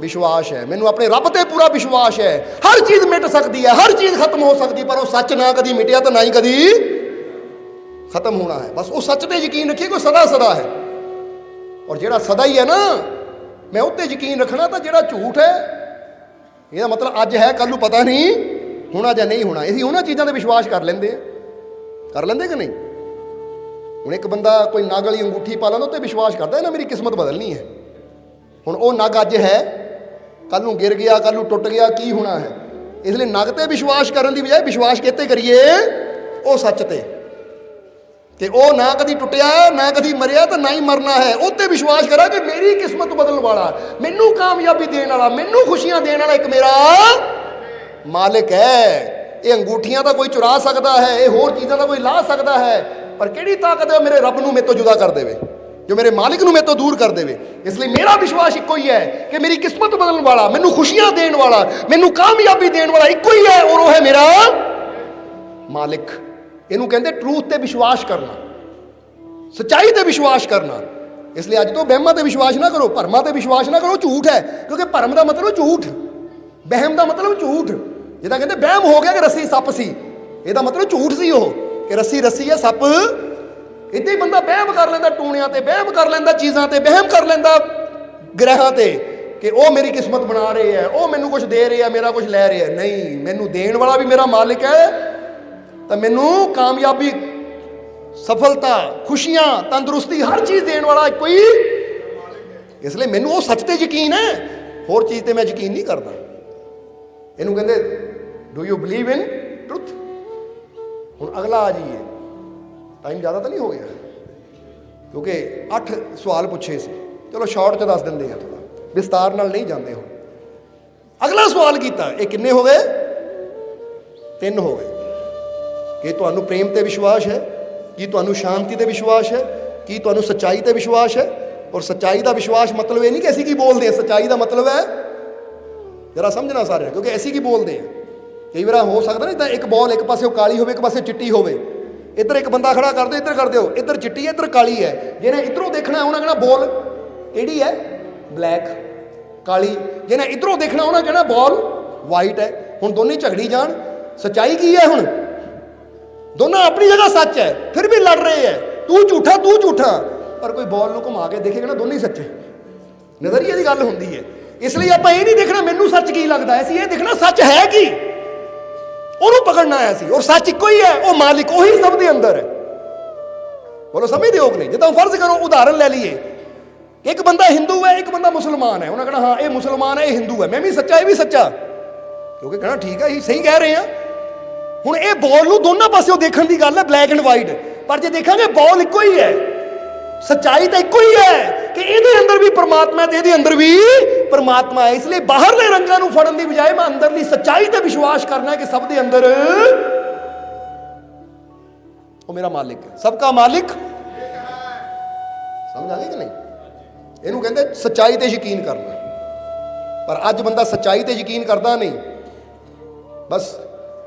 Speaker 1: ਵਿਸ਼ਵਾਸ ਹੈ। ਮੈਨੂੰ ਆਪਣੇ ਰੱਬ ਤੇ ਪੂਰਾ ਵਿਸ਼ਵਾਸ ਹੈ। ਹਰ ਚੀਜ਼ ਮਿਟ ਸਕਦੀ ਹੈ। ਹਰ ਚੀਜ਼ ਖਤਮ ਹੋ ਸਕਦੀ ਪਰ ਉਹ ਸੱਚ ਨਾ ਕਦੀ ਮਿਟਿਆ ਤਾਂ ਨਾ ਹੀ ਕਦੀ ਖਤਮ ਹੋਣਾ ਹੈ। ਬਸ ਉਹ ਸੱਚ ਤੇ ਯਕੀਨ ਰੱਖੀਏ ਕੋਈ ਸਦਾ ਸਦਾ ਹੈ। ਔਰ ਜਿਹੜਾ ਸਦਾ ਹੀ ਹੈ ਨਾ, ਮੈਂ ਉੱਤੇ ਯਕੀਨ ਰੱਖਣਾ ਤਾਂ ਜਿਹੜਾ ਝੂਠ ਹੈ, ਇਹਦਾ ਮਤਲਬ ਅੱਜ ਹੈ ਕੱਲ ਨੂੰ ਪਤਾ ਨਹੀਂ, ਹੋਣਾ ਜਾਂ ਨਹੀਂ ਹੋਣਾ। ਅਸੀਂ ਉਹਨਾਂ ਚੀਜ਼ਾਂ ਤੇ ਵਿਸ਼ਵਾਸ ਕਰ ਲੈਂਦੇ ਆ। ਕਰ ਲੈਂਦੇ ਕਿ ਨਹੀਂ? ਹੁਣ ਇੱਕ ਬੰਦਾ ਕੋਈ ਨਗ ਵਾਲੀ ਅੰਗੂਠੀ ਪਾ ਲੈਂਦਾ, ਉਹ ਤੇ ਵਿਸ਼ਵਾਸ ਕਰਦਾ ਹੈ ਨਾ ਮੇਰੀ ਕਿਸਮਤ ਬਦਲਣੀ ਹੈ। ਹੁਣ ਉਹ ਨਗ ਅੱਜ ਹੈ ਕੱਲ ਨੂੰ ਗਿਰ ਗਿਆ ਕੱਲ ਨੂੰ ਟੁੱਟ ਗਿਆ, ਕੀ ਹੋਣਾ ਹੈ? ਇਸ ਲਈ ਨਗ ਤੇ ਵਿਸ਼ਵਾਸ ਕਰਨ ਦੀ ਬਜਾਏ ਵਿਸ਼ਵਾਸ ਕਿਤੇ ਕਰੀਏ? ਉਹ ਸੱਚ ਤੇ। ਤੇ ਉਹ ਨਾ ਕਦੀ ਟੁੱਟਿਆ, ਨਾ ਕਦੀ ਮਰਿਆ ਤਾਂ ਨਾ ਹੀ ਮਰਨਾ ਹੈ। ਉਹ ਤੇ ਵਿਸ਼ਵਾਸ ਕਰਾਂ ਕਿ ਮੇਰੀ ਕਿਸਮਤ ਬਦਲਣ ਵਾਲਾ, ਮੈਨੂੰ ਕਾਮਯਾਬੀ ਦੇਣ ਵਾਲਾ, ਮੈਨੂੰ ਖੁਸ਼ੀਆਂ ਦੇਣ ਵਾਲਾ ਇੱਕ ਮੇਰਾ ਮਾਲਕ ਹੈ। ਇਹ ਅੰਗੂਠੀਆਂ ਦਾ ਕੋਈ ਚੁਰਾ ਸਕਦਾ ਹੈ, ਇਹ ਹੋਰ ਚੀਜ਼ਾਂ ਦਾ ਕੋਈ ਲਾ ਸਕਦਾ ਹੈ, ਪਰ ਕਿਹੜੀ ਤਾਕਤ ਹੈ ਮੇਰੇ ਰੱਬ ਨੂੰ ਮੇਰੇ ਤੋਂ ਜੁਦਾ ਕਰ ਦੇਵੇ? ਜੋ ਮੇਰੇ ਮਾਲਿਕ ਨੂੰ ਮੇਰੇ ਤੋਂ ਦੂਰ ਕਰ ਦੇਵੇ। ਇਸ ਲਈ ਮੇਰਾ ਵਿਸ਼ਵਾਸ ਇੱਕੋ ਹੀ ਹੈ ਕਿ ਮੇਰੀ ਕਿਸਮਤ ਬਦਲਣ ਵਾਲਾ, ਮੈਨੂੰ ਖੁਸ਼ੀਆਂ ਦੇਣ ਵਾਲਾ, ਮੈਨੂੰ ਕਾਮਯਾਬੀ ਦੇਣ ਵਾਲਾ ਇੱਕੋ ਹੀ ਹੈ ਔਰ ਉਹ ਹੈ ਮੇਰਾ ਮਾਲਿਕ। ਇਹਨੂੰ ਕਹਿੰਦੇ ਟਰੂਥ ਤੇ ਵਿਸ਼ਵਾਸ ਕਰਨਾ। ਸੱਚਾਈ ਤੇ ਵਿਸ਼ਵਾਸ ਕਰਨਾ। ਇਸ ਲਈ ਅੱਜ ਤੋਂ ਵਹਿਮਾਂ ਤੇ ਵਿਸ਼ਵਾਸ ਨਾ ਕਰੋ, ਭਰਮਾਂ ਤੇ ਵਿਸ਼ਵਾਸ ਨਾ ਕਰੋ, ਝੂਠ ਹੈ। ਕਿਉਂਕਿ ਭਰਮ ਦਾ ਮਤਲਬ ਝੂਠ, ਵਹਿਮ ਦਾ ਮਤਲਬ ਝੂਠ। ਜਿਹਦਾ ਕਹਿੰਦੇ ਬਹਿਮ ਹੋ ਗਿਆ ਕਿ ਰੱਸੀ ਸੱਪ ਸੀ। ਇਹਦਾ ਮਤਲਬ ਝੂਠ ਸੀ ਉਹ, ਕਿ ਰੱਸੀ ਰੱਸੀ ਹੈ, ਸੱਪ ਇੱਦਾਂ ਹੀ ਬੰਦਾ ਵਹਿਮ ਕਰ ਲੈਂਦਾ, ਟੂਣਿਆਂ ਤੇ ਵਹਿਮ ਕਰ ਲੈਂਦਾ, ਚੀਜ਼ਾਂ ਤੇ ਵਹਿਮ ਕਰ ਲੈਂਦਾ, ਗ੍ਰਹਿਾਂ ਤੇ ਕਿ ਉਹ ਮੇਰੀ ਕਿਸਮਤ ਬਣਾ ਰਹੇ ਆ, ਉਹ ਮੈਨੂੰ ਕੁਝ ਦੇ ਰਹੇ ਆ, ਮੇਰਾ ਕੁਝ ਲੈ ਰਹੇ ਆ। ਨਹੀਂ, ਮੈਨੂੰ ਦੇਣ ਵਾਲਾ ਵੀ ਮੇਰਾ ਮਾਲਕ ਹੈ, ਤਾਂ ਮੈਨੂੰ ਕਾਮਯਾਬੀ, ਸਫਲਤਾ, ਖੁਸ਼ੀਆਂ, ਤੰਦਰੁਸਤੀ ਹਰ ਚੀਜ਼ ਦੇਣ ਵਾਲਾ ਇੱਕੋ ਹੀ ਇਸ ਲਈ ਮੈਨੂੰ ਉਹ ਸੱਚ ਤੇ ਯਕੀਨ ਹੈ, ਹੋਰ ਚੀਜ਼ ਤੇ ਮੈਂ ਯਕੀਨ ਨਹੀਂ ਕਰਦਾ। ਇਹਨੂੰ ਕਹਿੰਦੇ do you believe in truth ਹੁਣ ਅਗਲਾ ਆ ਜਾਈਏ। ਟਾਈਮ ਜ਼ਿਆਦਾ ਤਾਂ ਨਹੀਂ ਹੋ ਗਿਆ। ਕਿਉਂਕਿ 8 ਸਵਾਲ ਪੁੱਛੇ ਸੀ। ਚਲੋ ਸ਼ਾਰਟ ਚ ਦੱਸ ਦਿੰਦੇ ਆ ਥੋੜਾ ਵਿਸਤਾਰ ਨਾਲ ਨਹੀਂ ਜਾਂਦੇ ਹੋ ਅਗਲਾ ਸਵਾਲ ਕੀਤਾ। ਇਹ ਕਿੰਨੇ ਹੋ ਗਏ? ਤਿੰਨ ਹੋ ਗਏ। ਕਿ ਤੁਹਾਨੂੰ ਪ੍ਰੇਮ ਤੇ ਵਿਸ਼ਵਾਸ ਹੈ? ਕੀ ਤੁਹਾਨੂੰ ਸ਼ਾਂਤੀ ਤੇ ਵਿਸ਼ਵਾਸ ਹੈ? ਕੀ ਤੁਹਾਨੂੰ ਸੱਚਾਈ ਤੇ ਵਿਸ਼ਵਾਸ ਹੈ? ਔਰ ਸੱਚਾਈ ਦਾ ਵਿਸ਼ਵਾਸ ਮਤਲਬ ਇਹ ਨਹੀਂ ਕਿ ਅਸੀਂ ਕੀ ਬੋਲਦੇ ਹਾਂ। ਸੱਚਾਈ ਦਾ ਮਤਲਬ ਹੈ? ਜਰਾ ਸਮਝਣਾ ਸਾਰੇ ਕਿਉਂਕਿ ਅਸੀਂ ਕੀ ਬੋਲਦੇ ਹਾਂ? ਕਈ ਵਾਰ ਹੋ ਸਕਦਾ ਨਾ ਤਾਂ ਇੱਕ ਬੋਲ ਇੱਕ ਪਾਸੇ ਕਾਲੀ ਹੋਵੇ, ਇੱਕ ਪਾਸੇ ਚਿੱਟੀ ਹੋਵੇ। ਇੱਧਰ ਇੱਕ ਬੰਦਾ ਖੜਾ ਕਰ ਦਿਓ, ਇੱਧਰ ਕਰ ਦਿਓ। ਇੱਧਰ ਚਿੱਟੀ ਹੈ, ਇੱਧਰ ਕਾਲੀ ਹੈ। ਜਿਹਨੇ ਇੱਧਰੋਂ ਦੇਖਣਾ ਉਹਨਾਂ ਕਹਿਣਾ ਬੋਲ। ਕਿਹੜੀ ਹੈ? ਬਲੈਕ, ਕਾਲੀ। ਜਿਹਨੇ ਇੱਧਰੋਂ ਦੇਖਣਾ, ਉਹਨਾਂ ਕਹਿਣਾ ਬੋਲ। ਵਾਈਟ ਹੈ। ਹੁਣ ਦੋਨੇ ਝਗੜੀ ਜਾਣ। ਸਚਾਈ ਕੀ ਹੈ ਹੁਣ? ਦੋਨਾਂ ਆਪਣੀ ਜਗ੍ਹਾ ਸੱਚ ਹੈ, ਫਿਰ ਵੀ ਲੜ ਰਹੇ ਹੈ। ਤੂੰ ਝੂਠਾ ਤੂੰ ਝੂਠਾ। ਪਰ ਕੋਈ ਬੋਲ ਨੂੰ ਘੁਮਾ ਕੇ ਦੇਖੇਗਾ ਨਾ ਦੋਨੇ ਸੱਚੇ ਨਜ਼ਰੀਏ ਦੀ ਗੱਲ ਹੁੰਦੀ ਹੈ। ਇਸ ਲਈ ਆਪਾਂ ਇਹ ਨਹੀਂ ਦੇਖਣਾ, ਮੈਨੂੰ ਸੱਚ ਕੀ ਲੱਗਦਾ ਹੈ? ਸੀ ਇਹ ਦੇਖਣਾ, ਸੱਚ ਹੈ ਕੀ? ਉਹਨੂੰ ਪਕੜਨਾ ਆਇਆ ਸੀ। ਔਰ ਸੱਚ ਇੱਕੋ ਹੀ ਹੈ, ਉਹ ਮਾਲਿਕ ਉਹੀ ਸਭ ਦੇ ਅੰਦਰ ਹੈ। ਬੋਲੋ ਸਮਝਦੇ ਹੋ ਕਿ ਨਹੀਂ ਜਿੱਦਾਂ ਫਰਜ਼ ਕਰੋ, ਉਦਾਹਰਨ ਲੈ ਲਈਏ। ਕਿ ਇੱਕ ਬੰਦਾ ਹਿੰਦੂ ਹੈ, ਇੱਕ ਬੰਦਾ ਮੁਸਲਮਾਨ ਹੈ। ਉਹਨਾਂ ਕਹਣਾ ਹਾਂ, ਇਹ ਮੁਸਲਮਾਨ ਹੈ, ਇਹ ਹਿੰਦੂ ਹੈ। ਮੈਂ ਵੀ ਸੱਚਾ, ਇਹ ਵੀ ਸੱਚਾ। ਕਿਉਂਕਿ ਕਹਣਾ ਠੀਕ ਹੈ ਇਹ ਸਹੀ ਕਹਿ ਰਹੇ ਆ ਹੁਣ ਇਹ ਬੋਲ ਨੂੰ ਦੋਨਾਂ ਪਾਸਿਓਂ ਦੇਖਣ ਦੀ ਗੱਲ ਹੈ ਬਲੈਕ ਐਂਡ ਵਾਈਟ ਪਰ ਜੇ ਦੇਖਾਂਗੇ ਬੋਲ ਇੱਕੋ ਹੀ ਹੈ। ਸੱਚਾਈ ਤਾਂ ਇੱਕੋ ਹੀ ਹੈ ਕਿ ਇਹਦੇ ਅੰਦਰ ਵੀ ਪਰਮਾਤਮਾ ਤੇ ਇਹਦੇ ਅੰਦਰ ਵੀ ਪਰਮਾਤਮਾ ਹੈ। ਇਸ ਲਈ ਬਾਹਰਲੇ ਰੰਗਾਂ ਨੂੰ ਫੜਨ ਦੀ ਬਜਾਏ ਮੈਂ ਅੰਦਰਲੀ ਸੱਚਾਈ ਤੇ ਵਿਸ਼ਵਾਸ ਕਰਨਾ ਕਿ ਸਭ ਦੇ ਅੰਦਰ ਉਹ ਮੇਰਾ ਮਾਲਿਕ ਹੈ। ਸਭ ਦਾ ਮਾਲਿਕ? ਸਮਝ ਆ ਗਈ ਕਿ ਨਹੀਂ? ਇਹਨੂੰ ਕਹਿੰਦੇ ਸੱਚਾਈ ਤੇ ਯਕੀਨ ਕਰਨਾ। ਪਰ ਅੱਜ ਬੰਦਾ ਸੱਚਾਈ ਤੇ ਯਕੀਨ ਕਰਦਾ ਨਹੀਂ। ਬਸ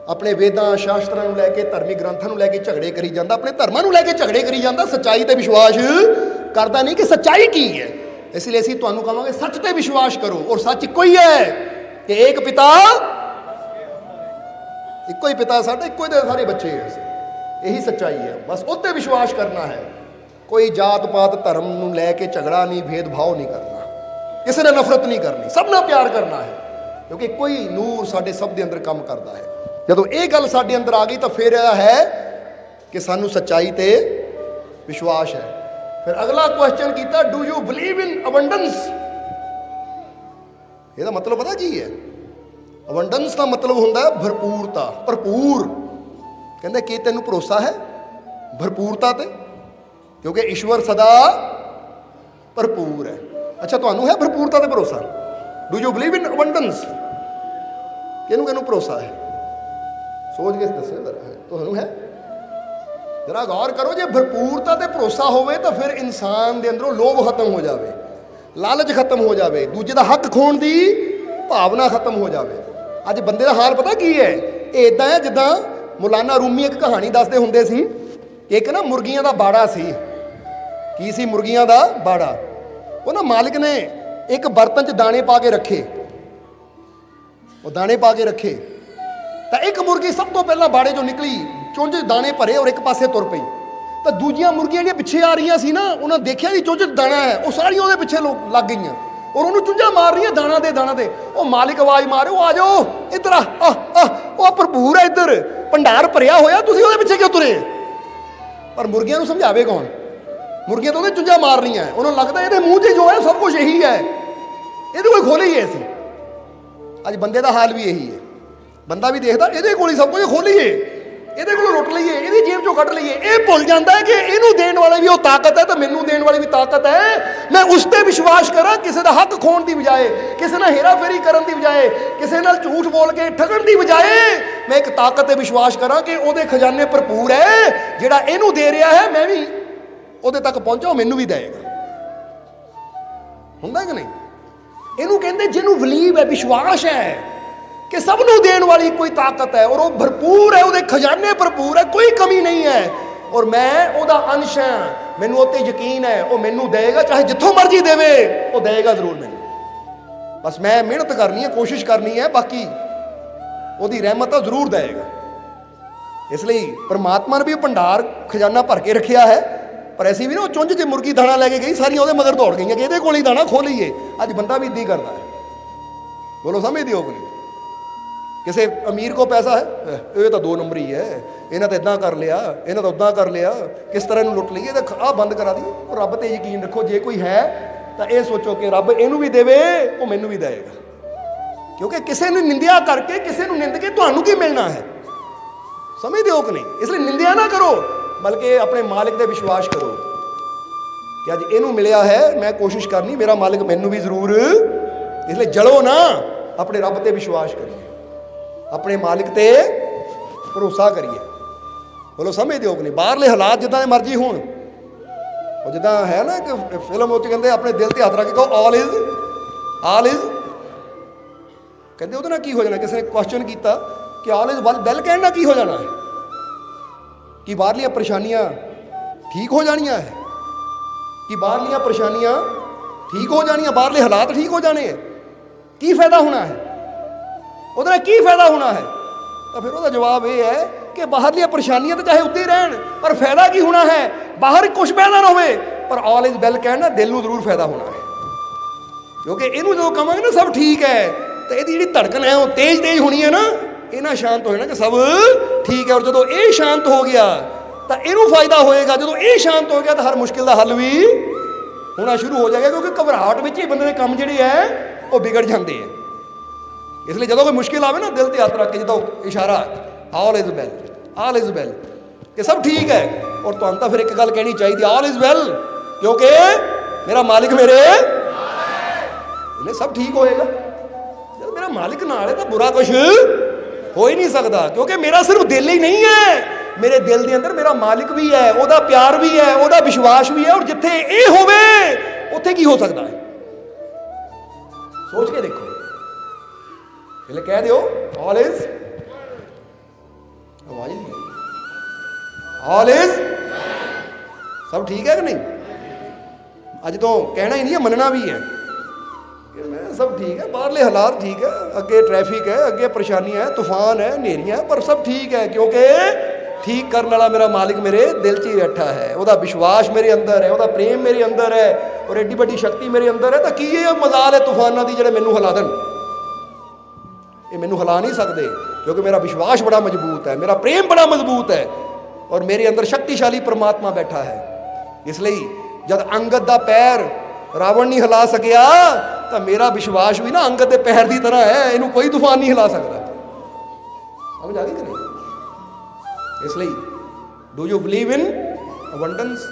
Speaker 1: ਆਪਣੇ ਵੇਦਾਂ, ਸ਼ਾਸਤਰਾਂ ਨੂੰ ਲੈ ਕੇ ਧਾਰਮਿਕ ਗ੍ਰੰਥਾਂ ਨੂੰ ਲੈ ਕੇ ਝਗੜੇ ਕਰੀ ਜਾਂਦਾ, ਆਪਣੇ ਧਰਮਾਂ ਨੂੰ ਲੈ ਕੇ ਝਗੜੇ ਕਰੀ ਜਾਂਦਾ, ਸੱਚਾਈ ਤੇ ਵਿਸ਼ਵਾਸ ਕਰਦਾ ਨਹੀਂ ਕਿ ਸੱਚਾਈ ਕੀ ਹੈ। ਇਸ ਲਈ ਅਸੀਂ ਤੁਹਾਨੂੰ ਕਹਾਂਗੇ, ਸੱਚ ਤੇ ਵਿਸ਼ਵਾਸ ਕਰੋ ਔਰ ਸੱਚ ਇੱਕੋ ਹੀ ਹੈ ਕਿ ਇੱਕ ਪਿਤਾ ਇੱਕੋ ਹੀ ਪਿਤਾ ਸਾਡਾ, ਇੱਕੋ ਹੀ ਦੇ ਸਾਰੇ ਬੱਚੇ ਹੈ ਇਹੀ ਸੱਚਾਈ ਹੈ। ਬਸ ਉੱਤੇ ਵਿਸ਼ਵਾਸ ਕਰਨਾ ਹੈ। ਕੋਈ ਜਾਤ ਪਾਤ ਧਰਮ ਨੂੰ ਲੈ ਕੇ ਝਗੜਾ ਨਹੀਂ, ਭੇਦਭਾਵ ਨਹੀਂ ਕਰਨਾ। ਕਿਸੇ ਨਾਲ ਨਫ਼ਰਤ ਨਹੀਂ ਕਰਨੀ। ਸਭ ਨਾਲ ਪਿਆਰ ਕਰਨਾ ਹੈ। ਕਿਉਂਕਿ ਕੋਈ ਨੂਰ ਸਾਡੇ ਸਭ ਦੇ ਅੰਦਰ ਕੰਮ ਕਰਦਾ ਹੈ। ਜਦੋਂ ਇਹ ਗੱਲ ਸਾਡੇ ਅੰਦਰ ਆ ਗਈ ਤਾਂ ਫਿਰ ਇਹ ਹੈ ਕਿ ਸਾਨੂੰ ਸੱਚਾਈ ਤੇ ਵਿਸ਼ਵਾਸ ਹੈ। ਫਿਰ ਅਗਲਾ ਕੁਐਸਚਨ ਕੀਤਾ do you believe in abundance ਇਹਦਾ ਮਤਲਬ ਪਤਾ ਕੀ ਹੈ? ਅਬੰਡੈਂਸ ਦਾ ਮਤਲਬ ਹੁੰਦਾ ਹੈ ਭਰਪੂਰਤਾ, ਭਰਪੂਰ। ਕਹਿੰਦੇ ਕੀ ਤੈਨੂੰ ਭਰੋਸਾ ਹੈ? ਭਰਪੂਰਤਾ ਤੇ। ਕਿਉਂਕਿ ਈਸ਼ਵਰ ਸਦਾ ਭਰਪੂਰ ਹੈ। ਅੱਛਾ, ਤੁਹਾਨੂੰ ਹੈ ਭਰਪੂਰਤਾ ਤੇ ਭਰੋਸਾ? Do you believe in abundance ਕਿਹਨੂੰ ਕਿਹਨੂੰ ਭਰੋਸਾ ਹੈ? ਸੋਚ ਕੇ ਦੱਸਿਓ ਜ਼ਰਾ ਤੁਹਾਨੂੰ ਹੈ ਜਰਾ ਗੌਰ ਕਰੋ, ਜੇ ਭਰਪੂਰਤਾ ਤੇ ਭਰੋਸਾ ਹੋਵੇ ਤਾਂ ਫਿਰ ਇਨਸਾਨ ਦੇ ਅੰਦਰੋਂ ਲੋਭ ਖਤਮ ਹੋ ਜਾਵੇ, ਲਾਲਚ ਖਤਮ ਹੋ ਜਾਵੇ, ਦੂਜੇ ਦਾ ਹੱਕ ਖੋਣ ਦੀ ਭਾਵਨਾ ਖਤਮ ਹੋ ਜਾਵੇ। ਅੱਜ ਬੰਦੇ ਦਾ ਹਾਲ ਪਤਾ ਕੀ ਹੈ? ਇਹ ਇਦਾਂ ਹੈ, ਜਿੱਦਾਂ ਮੌਲਾਨਾ ਰੂਮੀ ਇੱਕ ਕਹਾਣੀ ਦੱਸਦੇ ਹੁੰਦੇ ਸੀ, ਕਿ ਇੱਕ ਨਾ ਮੁਰਗੀਆਂ ਦਾ ਬਾੜਾ ਸੀ। ਕੀ ਸੀ ਮੁਰਗੀਆਂ ਦਾ ਬਾੜਾ? ਉਹ ਨਾ ਮਾਲਕ ਨੇ ਇੱਕ ਬਰਤਨ 'ਚ ਦਾਣੇ ਪਾ ਕੇ ਰੱਖੇ। ਉਹ ਦਾਣੇ ਪਾ ਕੇ ਰੱਖੇ। ਤਾਂ ਇੱਕ ਮੁਰਗੀ ਸਭ ਤੋਂ ਪਹਿਲਾਂ ਬਾੜੇ ਚੋਂ ਨਿਕਲੀ ਚੁੰਝ ਦਾਣੇ ਭਰੇ ਔਰ ਇੱਕ ਪਾਸੇ ਤੁਰ ਪਈ। ਤਾਂ ਦੂਜੀਆਂ ਮੁਰਗੀਆਂ ਜਿਹੜੀਆਂ ਪਿੱਛੇ ਆ ਰਹੀਆਂ ਸੀ ਨਾ ਉਹਨਾਂ ਦੇਖਿਆ ਵੀ ਚੁੰਝ ਦਾਣਾ ਹੈ ਉਹ ਸਾਰੀਆਂ ਉਹਦੇ ਪਿੱਛੇ ਲੋ- ਲੱਗ ਗਈਆਂ। ਔਰ ਉਹਨੂੰ ਚੁੰਝਾਂ ਮਾਰ ਰਹੀਆਂ ਦਾਣਾ ਦੇ ਦਾਣਾ ਦੇ। ਉਹ ਮਾਲਿਕ ਆਵਾਜ਼ ਮਾਰੇ ਉਹ ਆ ਜਾਓ ਇੱਧਰ ਆ ਆ ਆ, ਉਹ ਭਰਪੂਰ ਹੈ ਇੱਧਰ। ਭੰਡਾਰ ਭਰਿਆ ਹੋਇਆ ਤੁਸੀਂ ਉਹਦੇ ਪਿੱਛੇ ਕਿਉਂ ਤੁਰੇ? ਪਰ ਮੁਰਗੀਆਂ ਨੂੰ ਸਮਝਾਵੇ ਕੌਣ? ਮੁਰਗੀਆਂ ਤਾਂ ਉਹਦੇ ਚੁੰਝਾਂ ਮਾਰ ਰਹੀਆਂ। ਉਹਨਾਂ ਨੂੰ ਲੱਗਦਾ ਇਹਦੇ ਮੂੰਹ 'ਚ ਜੋ ਹੈ ਸਭ ਕੁਝ ਇਹੀ ਹੈ। ਇਹਦੇ ਕੋਈ ਖੋਲੇ ਹੀ ਐਸੀ ਅੱਜ ਬੰਦੇ ਦਾ ਹਾਲ ਵੀ ਇਹੀ ਹੈ। ਬੰਦਾ ਵੀ ਦੇਖਦਾ, ਇਹਦੇ ਕੋਲ ਹੀ ਸਭ ਕੁਝ ਖੋਲੀਏ। ਇਹਦੇ ਕੋਲੋਂ ਲੁੱਟ ਲਈਏ, ਇਹਦੀ ਜੇਬ ਚੋਂ ਕੱਢ ਲਈਏ। ਇਹ ਭੁੱਲ ਜਾਂਦਾ ਹੈ ਕਿ ਇਹਨੂੰ ਦੇਣ ਵਾਲੀ ਵੀ ਉਹ ਤਾਕਤ ਹੈ ਤਾਂ ਮੈਨੂੰ ਦੇਣ ਵਾਲੀ ਵੀ ਤਾਕਤ ਹੈ। ਮੈਂ ਉਸ ਤੇ ਵਿਸ਼ਵਾਸ ਕਰਾਂ, ਕਿਸੇ ਦਾ ਹੱਕ ਖੋਣ ਦੀ ਬਜਾਏ, ਕਿਸੇ ਨਾਲ ਹੇਰਾਫੇਰੀ ਕਰਨ ਦੀ ਬਜਾਏ, ਕਿਸੇ ਨਾਲ ਝੂਠ ਬੋਲ ਕੇ ਠਗਣ ਦੀ ਬਜਾਏ, ਮੈਂ ਇੱਕ ਤਾਕਤ ਤੇ ਵਿਸ਼ਵਾਸ ਕਰਾਂ ਕਿ ਉਹਦੇ ਖਜ਼ਾਨੇ ਭਰਪੂਰ ਹੈ, ਜਿਹੜਾ ਇਹਨੂੰ ਦੇ ਰਿਹਾ ਹੈ, ਮੈਂ ਵੀ ਉਹਦੇ ਤੱਕ ਪਹੁੰਚਾ, ਉਹ ਮੈਨੂੰ ਵੀ ਦੇਵੇਗਾ। ਹੁੰਦਾ ਕਿ ਨਹੀਂ? ਇਹਨੂੰ ਕਹਿੰਦੇ ਜਿਹਨੂੰ ਬਲੀਵ ਹੈ, ਵਿਸ਼ਵਾਸ ਹੈ। ਕਿ ਸਭ ਨੂੰ ਦੇਣ ਵਾਲੀ ਕੋਈ ਤਾਕਤ ਹੈ ਔਰ ਉਹ ਭਰਪੂਰ ਹੈ, ਉਹਦੇ ਖਜ਼ਾਨੇ ਭਰਪੂਰ ਹੈ, ਕੋਈ ਕਮੀ ਨਹੀਂ ਹੈ। ਔਰ ਮੈਂ ਉਹਦਾ ਅੰਸ਼ ਹਾਂ, ਮੈਨੂੰ ਉਹ ਤੇ ਯਕੀਨ ਹੈ, ਉਹ ਮੈਨੂੰ ਦੇਏਗਾ ਚਾਹੇ ਜਿੱਥੋਂ ਮਰਜ਼ੀ ਦੇਵੇ, ਉਹ ਦੇਏਗਾ ਜ਼ਰੂਰ ਮੈਨੂੰ। ਬਸ ਮੈਂ ਮਿਹਨਤ ਕਰਨੀ ਹੈ, ਕੋਸ਼ਿਸ਼ ਕਰਨੀ ਹੈ, ਬਾਕੀ ਉਹਦੀ ਰਹਿਮਤ ਤਾਂ ਜ਼ਰੂਰ ਦੇਏਗਾ ਇਸ ਲਈ ਪਰਮਾਤਮਾ ਨੇ ਵੀ ਭੰਡਾਰ ਖਜ਼ਾਨਾ ਭਰ ਕੇ ਰੱਖਿਆ ਹੈ, ਪਰ ਅਸੀਂ ਵੀ ਨਾ ਉਹ ਚੁੰਝ ਜੇ ਮੁਰਗੀ ਦਾਣਾ ਲੈ ਕੇ ਗਈ, ਸਾਰੀਆਂ ਉਹਦੇ ਮਗਰ ਦੌੜ ਗਈਆਂ ਕਿ ਇਹਦੇ ਕੋਲ ਹੀ ਦਾਣਾ ਖੋ ਲਈਏ। ਅੱਜ ਬੰਦਾ ਵੀ ਇਦਾਂ ਹੀ ਕਰਦਾ ਹੈ। ਬੋਲੋ, ਸਮਝਦੇ ਹੋ ਕਿ ਕਿਸੇ ਅਮੀਰ ਕੋ ਪੈਸਾ ਹੈ? ਇਹ ਤਾਂ ਦੋ ਨੰਬਰ ਹੀ। ਹੈ ਇਹਨਾਂ ਤਾਂ ਇਦਾਂ ਕਰ ਲਿਆ, ਇਹਨਾਂ ਤਾਂ ਉਦਾਂ ਕਰ ਲਿਆ। ਕਿਸ ਤਰ੍ਹਾਂ ਇਹਨੂੰ ਲੁੱਟ ਲਈਏ? ਤਾਂ ਆਹ ਬੰਦ ਕਰਾ ਦੀ। ਉਹ ਰੱਬ ਤੇ ਯਕੀਨ ਰੱਖੋ, ਜੇ ਕੋਈ ਹੈ, ਤਾਂ ਇਹ ਸੋਚੋ ਕਿ ਰੱਬ ਇਹਨੂੰ ਵੀ ਦੇਵੇ, ਉਹ ਮੈਨੂੰ ਵੀ ਦੇਵੇਗਾ। ਕਿਉਂਕਿ ਕਿਸੇ ਨੂੰ ਨਿੰਦਿਆ ਕਰਕੇ, ਕਿਸੇ ਨੂੰ ਨਿੰਦ ਕੇ ਤੁਹਾਨੂੰ ਕੀ ਮਿਲਣਾ ਹੈ? ਸਮਝਦੇ ਹੋ ਕਿ ਨਹੀਂ? ਇਸ ਲਈ ਨਿੰਦਿਆ ਨਾ ਕਰੋ, ਬਲਕਿ ਆਪਣੇ ਮਾਲਕ ਤੇ ਵਿਸ਼ਵਾਸ ਕਰੋ ਕਿ ਅੱਜ ਇਹਨੂੰ ਮਿਲਿਆ ਹੈ, ਮੈਂ ਕੋਸ਼ਿਸ਼ ਕਰਨੀ, ਮੇਰਾ ਮਾਲਕ ਮੈਨੂੰ ਵੀ ਜ਼ਰੂਰ, ਇਸ ਲਈ ਜਲੋ ਨਾ, ਆਪਣੇ ਰੱਬ ਤੇ ਵਿਸ਼ਵਾਸ ਕਰੀਏ। ਆਪਣੇ ਮਾਲਿਕ ਤੇ ਭਰੋਸਾ ਕਰੀਏ। ਬੋਲੋ ਸਮਝਦੇ ਹੋ ਕਿ ਨਹੀਂ। ਬਾਹਰਲੇ ਹਾਲਾਤ ਜਿੱਦਾਂ ਦੇ ਮਰਜ਼ੀ ਹੋਣ। ਉਹ ਜਿੱਦਾਂ ਹੈ ਨਾ ਕਿ ਫਿਲਮ ਉੱਤੇ ਕਹਿੰਦੇ, ਆਪਣੇ ਦਿਲ ਤੇ ਹੱਥ ਰੱਖ ਕੇ ਕਹੋ ਆਲ ਇਜ਼ ਆਲ ਇਜ਼ ਕਹਿੰਦੇ ਉਹਦੇ ਨਾਲ ਕੀ ਹੋ ਜਾਣਾ? ਕਿਸੇ ਨੇ ਕੁਐਸਚਨ ਕੀਤਾ ਕਿ ਆਲ ਇਜ਼ ਵੈਲ ਵੈਲ ਕਹਿਣ ਨਾਲ ਕੀ ਹੋ ਜਾਣਾ ਹੈ? ਕਿ ਬਾਹਰਲੀਆਂ ਪਰੇਸ਼ਾਨੀਆਂ ਠੀਕ ਹੋ ਜਾਣੀਆਂ ਹੈ? ਕਿ ਬਾਹਰਲੀਆਂ ਪਰੇਸ਼ਾਨੀਆਂ ਠੀਕ ਹੋ ਜਾਣੀਆਂ? ਬਾਹਰਲੇ ਹਾਲਾਤ ਠੀਕ ਹੋ ਜਾਣੇ ਹੈ? ਕੀ ਫਾਇਦਾ ਹੋਣਾ ਹੈ? ਉਹਦੇ ਨਾਲ ਕੀ ਫਾਇਦਾ ਹੋਣਾ ਹੈ? ਤਾਂ ਫਿਰ ਉਹਦਾ ਜਵਾਬ ਇਹ ਹੈ ਕਿ ਬਾਹਰਲੀਆਂ ਪਰੇਸ਼ਾਨੀਆਂ ਤਾਂ ਚਾਹੇ ਉੱਤੇ ਹੀ ਰਹਿਣ, ਪਰ ਫਾਇਦਾ ਕੀ ਹੋਣਾ ਹੈ? ਬਾਹਰ ਕੁਝ ਪੈਦਾ ਨਾ ਹੋਵੇ, ਪਰ ਆਲ ਇਜ਼ ਵੈਲ ਕਹਿਣ ਨਾਲ ਦਿਲ ਨੂੰ ਜ਼ਰੂਰ ਫਾਇਦਾ ਹੋਣਾ ਹੈ। ਕਿਉਂਕਿ ਇਹਨੂੰ ਜਦੋਂ ਕਹਾਂਗੇ ਨਾ ਸਭ ਠੀਕ ਹੈ, ਤਾਂ ਇਹਦੀ ਜਿਹੜੀ ਧੜਕਣ ਹੈ, ਉਹ ਤੇਜ਼ ਤੇਜ਼ ਹੋਣੀ ਹੈ ਨਾ ਇਹਨਾਂ ਸ਼ਾਂਤ ਹੋ ਜਾਣਾ ਕਿ ਸਭ ਠੀਕ ਹੈ। ਔਰ ਜਦੋਂ ਇਹ ਸ਼ਾਂਤ ਹੋ ਗਿਆ, ਤਾਂ ਇਹਨੂੰ ਫਾਇਦਾ ਹੋਏਗਾ। ਜਦੋਂ ਇਹ ਸ਼ਾਂਤ ਹੋ ਗਿਆ, ਤਾਂ ਹਰ ਮੁਸ਼ਕਿਲ ਦਾ ਹੱਲ ਵੀ ਹੋਣਾ ਸ਼ੁਰੂ ਹੋ ਜਾਏਗਾ, ਕਿਉਂਕਿ ਘਬਰਾਹਟ ਵਿੱਚ ਹੀ ਬੰਦੇ ਦੇ ਕੰਮ ਜਿਹੜੇ ਹੈ, ਉਹ ਵਿਗੜ ਜਾਂਦੇ ਆ ਇਸ ਲਈ ਜਦੋਂ ਕੋਈ ਮੁਸ਼ਕਿਲ ਆਵੇ ਨਾ, ਦਿਲ ਤੇ ਹੱਥ ਰੱਖ ਕੇ ਜਦੋਂ ਇਸ਼ਾਰਾ, all is well, all is well ਕਿ ਸਭ ਠੀਕ ਹੈ। ਔਰ ਤੁਹਾਨੂੰ ਤਾਂ ਫਿਰ ਇੱਕ ਗੱਲ ਕਹਿਣੀ ਚਾਹੀਦੀ, ਆਲ ਇਜ਼ ਵੈਲ ਕਿਉਂਕਿ ਮੇਰਾ ਮਾਲਿਕ ਮੇਰੇ ਇਹਨੇ ਸਭ ਠੀਕ ਹੋਏਗਾ। ਜਦ ਮੇਰਾ ਮਾਲਿਕ ਨਾਲ ਹੈ ਤਾਂ ਬੁਰਾ ਕੁਝ ਹੋ ਹੀ ਨਹੀਂ ਸਕਦਾ, ਕਿਉਂਕਿ ਮੇਰਾ ਸਿਰਫ ਦਿਲ ਹੀ ਨਹੀਂ ਹੈ। ਮੇਰੇ ਦਿਲ ਦੇ ਅੰਦਰ ਮੇਰਾ ਮਾਲਿਕ ਵੀ ਹੈ, ਉਹਦਾ ਪਿਆਰ ਵੀ ਹੈ, ਉਹਦਾ ਵਿਸ਼ਵਾਸ ਵੀ ਹੈ, ਔਰ ਜਿੱਥੇ ਇਹ ਹੋਵੇ, ਉੱਥੇ ਕੀ ਹੋ ਸਕਦਾ ਹੈ? ਸੋਚ ਕੇ ਦੇਖ। ਪਹਿਲੇ ਕਹਿ ਦਿਓ ਆਲ ਇਜ਼ ਆਵਾਜ਼ ਨਹੀਂ ਆਲ ਇਜ਼ ਸਭ ਠੀਕ ਹੈ ਕਿ ਨਹੀਂ ਅੱਜ ਤੋਂ ਕਹਿਣਾ ਹੀ ਨਹੀਂ ਹੈ ਮੰਨਣਾ ਵੀ ਹੈ ਕਿ ਮੈਂ ਸਭ ਠੀਕ ਹੈ ਬਾਹਰਲੇ ਹਾਲਾਤ ਠੀਕ ਹੈ ਅੱਗੇ ਟ੍ਰੈਫਿਕ ਹੈ ਅੱਗੇ ਪਰੇਸ਼ਾਨੀ ਹੈ ਤੂਫਾਨ ਹੈ ਹਨੇਰੀਆਂ ਹੈ ਪਰ ਸਭ ਠੀਕ ਹੈ ਕਿਉਂਕਿ ਠੀਕ ਕਰਨ ਵਾਲਾ ਮੇਰਾ ਮਾਲਿਕ ਮੇਰੇ ਦਿਲ 'ਚ ਹੀ ਬੈਠਾ ਹੈ ਉਹਦਾ ਵਿਸ਼ਵਾਸ ਮੇਰੇ ਅੰਦਰ ਹੈ ਉਹਦਾ ਪ੍ਰੇਮ ਮੇਰੇ ਅੰਦਰ ਹੈ ਔਰ ਐਡੀ ਵੱਡੀ ਸ਼ਕਤੀ ਮੇਰੇ ਅੰਦਰ ਹੈ ਤਾਂ ਕੀ ਇਹ ਮਜ਼ਾਲ ਹੈ ਤੂਫਾਨਾਂ ਦੀ ਜਿਹੜੇ ਮੈਨੂੰ ਹਿਲਾ ਦੇਣ? ਇਹ ਮੈਨੂੰ ਹਿਲਾ ਨਹੀਂ ਸਕਦੇ, ਕਿਉਂਕਿ ਮੇਰਾ ਵਿਸ਼ਵਾਸ ਬੜਾ ਮਜ਼ਬੂਤ ਹੈ, ਮੇਰਾ ਪ੍ਰੇਮ ਬੜਾ ਮਜ਼ਬੂਤ ਹੈ ਔਰ ਮੇਰੇ ਅੰਦਰ ਸ਼ਕਤੀਸ਼ਾਲੀ ਪ੍ਰਮਾਤਮਾ ਬੈਠਾ ਹੈ। ਇਸ ਲਈ ਜਦ ਅੰਗਦ ਦਾ ਪੈਰ ਰਾਵਣ ਨਹੀਂ ਹਿਲਾ ਸਕਿਆ, ਤਾਂ ਮੇਰਾ ਵਿਸ਼ਵਾਸ ਵੀ ਨਾ ਅੰਗਦ ਦੇ ਪੈਰ ਦੀ ਤਰ੍ਹਾਂ ਹੈ, ਇਹਨੂੰ ਕੋਈ ਤੂਫਾਨ ਨਹੀਂ ਹਿਲਾ ਸਕਦਾ। ਸਮਝ ਆ ਗਈ ਕਿ ਨਹੀਂ? ਇਸ ਲਈ do you believe in abundance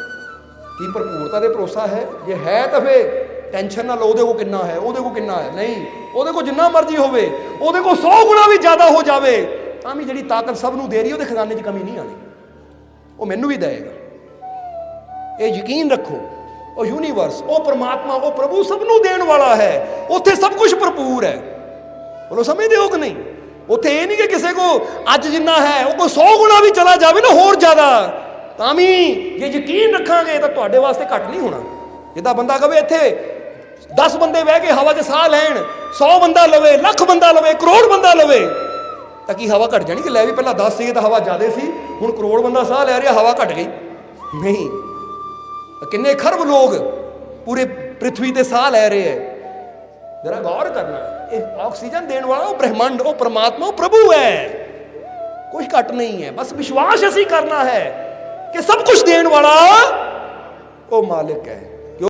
Speaker 1: ਕੀ ਭਰਪੂਰਤਾ ਦੇ ਭਰੋਸਾ ਹੈ? ਜੇ ਹੈ ਤਾਂ ਫੇ ਟੈਨਸ਼ਨ ਨਾ ਲਓ, ਉਹਦੇ ਕੋ ਕਿੰਨਾ ਹੈ, ਉਹਦੇ ਕੋ ਕਿੰਨਾ ਹੈ? ਨਹੀਂ, ਉਹਦੇ ਕੋ ਜਿੰਨਾ ਮਰਜ਼ੀ ਹੋਵੇ, ਉਹਦੇ ਕੋ 100 ਗੁਣਾ ਵੀ ਜ਼ਿਆਦਾ ਹੋ ਜਾਵੇ, ਤਾਂ ਵੀ ਜਿਹੜੀ ਤਾਕਤ ਸਭ ਨੂੰ ਦੇ ਰਹੀ ਉਹਦੇ ਖਜ਼ਾਨੇ 'ਚ ਕਮੀ ਨਹੀਂ ਆਣੀ ਉਹ ਮੈਨੂੰ ਵੀ ਦੇਏਗਾ ਇਹ ਯਕੀਨ ਰੱਖੋ, ਉਹ ਯੂਨੀਵਰਸ ਉਹ ਪ੍ਰਮਾਤਮਾ, ਉਹ ਪ੍ਰਭੂ ਸਭ ਨੂੰ ਦੇਣ ਵਾਲਾ ਹੈ। ਉੱਥੇ ਸਭ ਕੁਝ ਭਰਪੂਰ ਹੈ। ਬੋਲੋ, ਸਮਝਦੇ ਹੋ ਕਿ ਨਹੀਂ? ਉੱਥੇ ਇਹ ਨਹੀਂ ਕਿ ਕਿਸੇ ਕੋ ਅੱਜ ਜਿੰਨਾ ਹੈ, ਉਹ ਕੋ 100 ਗੁਣਾ ਵੀ ਚਲਾ ਜਾਵੇ ਨਾ ਹੋਰ ਜ਼ਿਆਦਾ। ਤਾਂ ਵੀ ਜੇ ਯਕੀਨ ਰੱਖਾਂਗੇ, ਤਾਂ ਤੁਹਾਡੇ ਵਾਸਤੇ ਘੱਟ ਨਹੀਂ ਹੋਣਾ। ਜਿੱਦਾਂ ਬੰਦਾ ਕਵੇ ਇੱਥੇ 10 ਬੰਦੇ ਬਹਿ ਕੇ ਹਵਾ 'ਚ ਸਾਹ ਲੈਣ 100 ਬੰਦਾ ਲਵੇ, ਲੱਖ ਬੰਦਾ ਲਵੇ, ਕਰੋੜ ਬੰਦਾ ਲਵੇ, ਤਾਂ ਕੀ ਹਵਾ ਘਟ ਜਾਣੀ? ਕਿ ਲੈ ਵੀ ਪਹਿਲਾਂ 10 ਸੀ ਤਾਂ ਹਵਾ ਜ਼ਿਆਦੇ ਸੀ, ਹੁਣ ਕਰੋੜ ਬੰਦਾ ਸਾਹ ਲੈ ਰਿਹਾ, ਹਵਾ ਘਟ ਗਈ। ਨਹੀਂ। ਕਿੰਨੇ ਖਰਬ ਲੋਕ ਪੂਰੇ ਪ੍ਰithvi ਤੇ ਸਾਹ ਲੈ ਰਹੇ ਹੈ ਜਰਾ ਗੌਰ ਕਰਨਾ, ਇਹ ਆਕਸੀਜਨ ਦੇਣ ਵਾਲਾ ਉਹ ਬ੍ਰਹਿਮੰਡ, ਉਹ ਪਰਮਾਤਮਾ, ਉਹ ਪ੍ਰਭੂ ਹੈ ਕੁਝ ਘੱਟ ਨਹੀਂ ਹੈ ਬਸ ਵਿਸ਼ਵਾਸ ਅਸੀਂ ਕਰਨਾ ਹੈ ਕਿ ਸਭ ਕੁਝ ਦੇਣ ਵਾਲਾ ਉਹ ਮਾਲਕ ਹੈ